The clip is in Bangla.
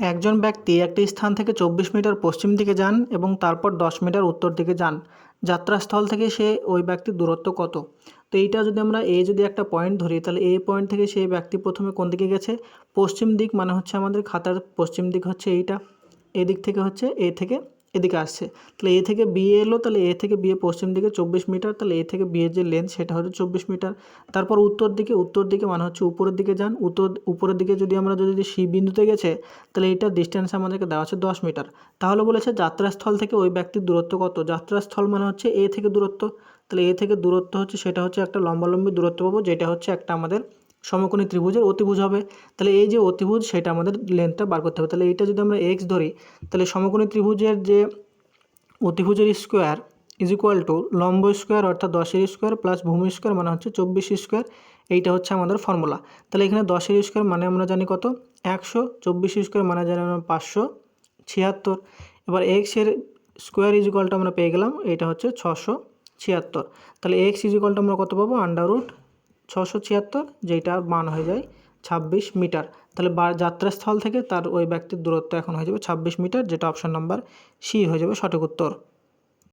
একজন ব্যক্তি একটি স্থান থেকে চব্বিশ মিটার পশ্চিম দিকে যান এবং তারপর দশ মিটার উত্তর দিকে যান। যাত্রাস্থল থেকে সে ওই ব্যক্তির দূরত্ব কত? তো এইটা যদি আমরা এ যদি একটা পয়েন্ট ধরি, তাহলে এই পয়েন্ট থেকে সেই ব্যক্তি প্রথমে কোন দিকে গেছে? পশ্চিম দিক মানে হচ্ছে আমাদের খাতার পশ্চিম দিক হচ্ছে এইটা, এদিক থেকে হচ্ছে এ থেকে এদিকে আসছে। তাহলে এ থেকে বি এলো, তাহলে এ থেকে বিয়ে পশ্চিম দিকে চব্বিশ মিটার, তাহলে এ থেকে বিয়ের যে লেন্থ সেটা হচ্ছে চব্বিশ মিটার। তারপর উত্তর দিকে উত্তর দিকে মানে হচ্ছে উপরের দিকে যান। উত্তর, উপরের দিকে যদি আমরা যদি সি বিন্দুতে গেছে, তাহলে এটা ডিস্টেন্স আমাদেরকে দেওয়া আছে দশ মিটার। তাহলে বলেছে যাত্রাস্থল থেকে ওই ব্যক্তির দূরত্ব কত? যাত্রাস্থল মানে হচ্ছে এ থেকে দূরত্ব। তাহলে এ থেকে দূরত্ব হচ্ছে, সেটা হচ্ছে একটা লম্বালম্বী দূরত্ব পাবো, যেটা হচ্ছে একটা আমাদের সমকোণী ত্রিভুজের অতিভুজ হবে। তাহলে এই যে অতিভুজ সেটা আমাদের লেন্থটা বার করতে হবে। তাহলে এইটা যদি আমরা এক্স ধরি, তাহলে সমকোণী ত্রিভুজের যে অতিভুজের স্কোয়ার ইজ ইকুয়াল টু লম্ব স্কোয়ার অর্থাৎ দশের স্কোয়ার প্লাস ভূমি স্কোয়ার মানে হচ্ছে চব্বিশ স্কোয়ার এইটা হচ্ছে আমাদের ফর্মুলা তাহলে এখানে দশের স্কোয়ার মানে আমরা জানি কত? একশো, চব্বিশ স্কোয়ার মানে জানি আমরা পাঁচশো ছিয়াত্তর। এবার এক্সের স্কোয়ার ইজ ইকুয়ালটা আমরা পেয়ে গেলাম এটা হচ্ছে ছশো ছিয়াত্তর। তাহলে এক্স ইজ ইকুয়ালটা আমরা কত পাবো? আন্ডার রুট ছশো ছিয়াত্তর যেটার মান হয়ে যায় ছাব্বিশ মিটার। তাহলে বা যাত্রাস্থল থেকে তার ওই ব্যক্তির দূরত্ব এখন হয়ে যাবে ছাব্বিশ মিটার, যেটা অপশান নম্বর সি হয়ে যাবে সঠিক উত্তর।